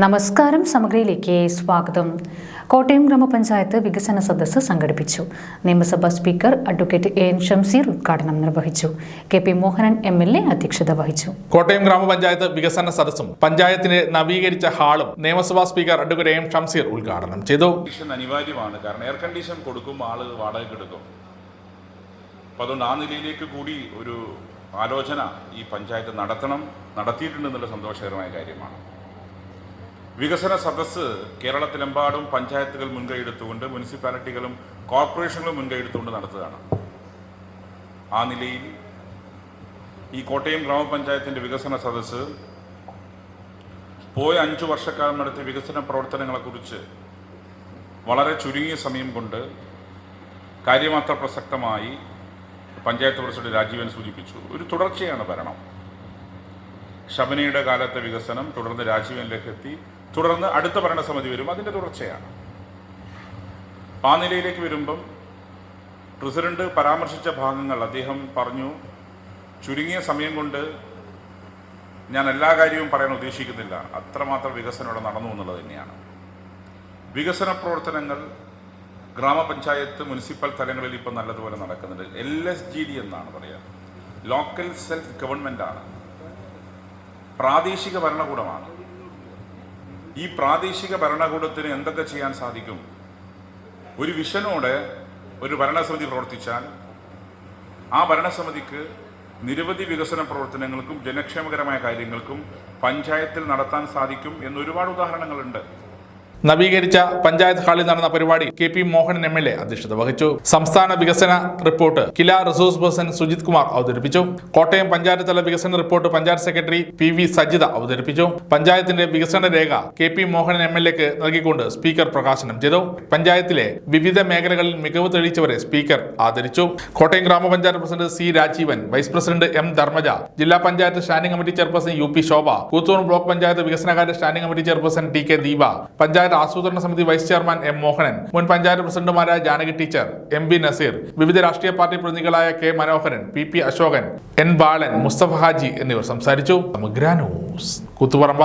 നമസ്കാരം സമഗ്രയിലേക്ക് സ്വാഗതം. കോട്ടയം ഗ്രാമപഞ്ചായത്ത് വികസന സദസ്സ് സംഘടിപ്പിച്ചു. നിയമസഭാ speaker advocate A N Shamseer ഉദ്ഘാടനം നിർവഹിച്ചു. K P Mohanan M L A അധ്യക്ഷത വഹിച്ചു. കോട്ടയം ഗ്രാമപഞ്ചായത്ത് വികസന സദസ്സും പഞ്ചായത്തിന്റെ നവീകരിച്ച ഹാളും നിയമസഭാ speaker advocate A M Shamseer ഉദ്ഘാടനം ചെയ്തു. അനിവാര്യമാണ്. കാരണം എയർ കണ്ടീഷൻ കൊടുക്കും ആൾ വാടകയ്ക്ക് എടുക്കും. അപ്പോൾ അതുകൊണ്ട് ആ നിലയിലേക്ക് കൂടി ഒരു ആലോചന ഈ പഞ്ചായത്ത് നടത്തണം നടത്തിയിട്ടുണ്ടെന്നുള്ള സന്തോഷകരമായ കാര്യമാണ്. വികസന സദസ്സ് കേരളത്തിലെമ്പാടും പഞ്ചായത്തുകൾ മുൻകൈയെടുത്തുകൊണ്ട് മുനിസിപ്പാലിറ്റികളും കോർപ്പറേഷനുകളും മുൻകൈയെടുത്തുകൊണ്ട് നടത്തുകയാണ്. ആ നിലയിൽ ഈ കോട്ടയം ഗ്രാമപഞ്ചായത്തിന്റെ വികസന സദസ് പോയ അഞ്ചു വർഷക്കാലം നടത്തിയ വികസന പ്രവർത്തനങ്ങളെക്കുറിച്ച് വളരെ ചുരുങ്ങിയ സമയം കൊണ്ട് കാര്യമാത്ര പ്രസക്തമായി പഞ്ചായത്ത് പ്രസിഡന്റ് രാജീവൻ സൂചിപ്പിച്ചു. ഒരു തുടർച്ചയാണ് ഭരണം. ശബനയുടെ കാലത്തെ വികസനം തുടർന്ന് രാജീവനിലേക്ക് എത്തി. തുടർന്ന് അടുത്ത ഭരണസമിതി വരും. അതിന്റെ തുടർച്ചയാണ്. ആ നിലയിലേക്ക് വരുമ്പം പ്രസിഡന്റ് പരാമർശിച്ച ഭാഗങ്ങൾ അദ്ദേഹം പറഞ്ഞു ചുരുങ്ങിയ സമയം കൊണ്ട് ഞാൻ എല്ലാ കാര്യവും പറയാൻ ഉദ്ദേശിക്കുന്നില്ല. അത്രമാത്രം വികസനം ഇവിടെ നടന്നു എന്നുള്ളത് തന്നെയാണ്. വികസന പ്രവർത്തനങ്ങൾ ഗ്രാമപഞ്ചായത്ത് മുനിസിപ്പൽ തലങ്ങളിൽ ഇപ്പം നല്ലതുപോലെ നടക്കുന്നുണ്ട്. എൽ എസ് ജി ഡി എന്നാണ് പറയുക. ലോക്കൽ സെൽഫ് ഗവൺമെന്റ് ആണ്. പ്രാദേശിക ഭരണകൂടമാണ്. ഈ പ്രാദേശിക ഭരണകൂടത്തിന് എന്തൊക്കെ ചെയ്യാൻ സാധിക്കും? ഒരു വിഷനോടെ ഒരു ഭരണസമിതി പ്രവർത്തിച്ചാൽ ആ ഭരണസമിതിക്ക് നിരവധി വികസന പ്രവർത്തനങ്ങൾക്കും ജനക്ഷേമകരമായ കാര്യങ്ങൾക്കും പഞ്ചായത്തിൽ നടത്താൻ സാധിക്കും എന്നൊരുപാട് ഉദാഹരണങ്ങളുണ്ട്. നവീകരിച്ച പഞ്ചായത്ത് ഹാളിൽ നടന്ന പരിപാടി K P Mohanan M L A അധ്യക്ഷത വഹിച്ചു. സംസ്ഥാന വികസന report Kila resource person Sujith Kumar അവതരിപ്പിച്ചു. കോട്ടയം പഞ്ചായത്ത് തല വികസന report panchayat secretary P V Sajitha അവതരിപ്പിച്ചു. പഞ്ചായത്തിന്റെ വികസന രേഖ K P Mohanan M L എക്ക് നൽകിക്കൊണ്ട് സ്പീക്കർ പ്രകാശനം ചെയ്തു. പഞ്ചായത്തിലെ വിവിധ മേഖലകളിൽ മികവ് തെളിയിച്ചവരെ സ്പീക്കർ ആദരിച്ചു. കോട്ടയം ഗ്രാമപഞ്ചായത്ത് president C Rajeevan vice president M Dharmaja ജില്ലാ panchayat standing committee chairperson U P Shobha Koothur block panchayat വികസനകാര്യ standing committee chairperson T K Deepa panchayat ആസൂത്രണ സമിതി വൈസ് ചെയർമാൻ എം മോഹനൻ മുൻ പഞ്ചായത്ത് പ്രസിഡന്റുമാരായ Janaki teacher M B Naseer വിവിധ രാഷ്ട്രീയ party പ്രതിനിധികളായ K Manoharan P P Ashokan N Balan Mustafa Haji എന്നിവർ സംസാരിച്ചു. സമഗ്ര ന്യൂസ്. കൂത്തുപറമ്പ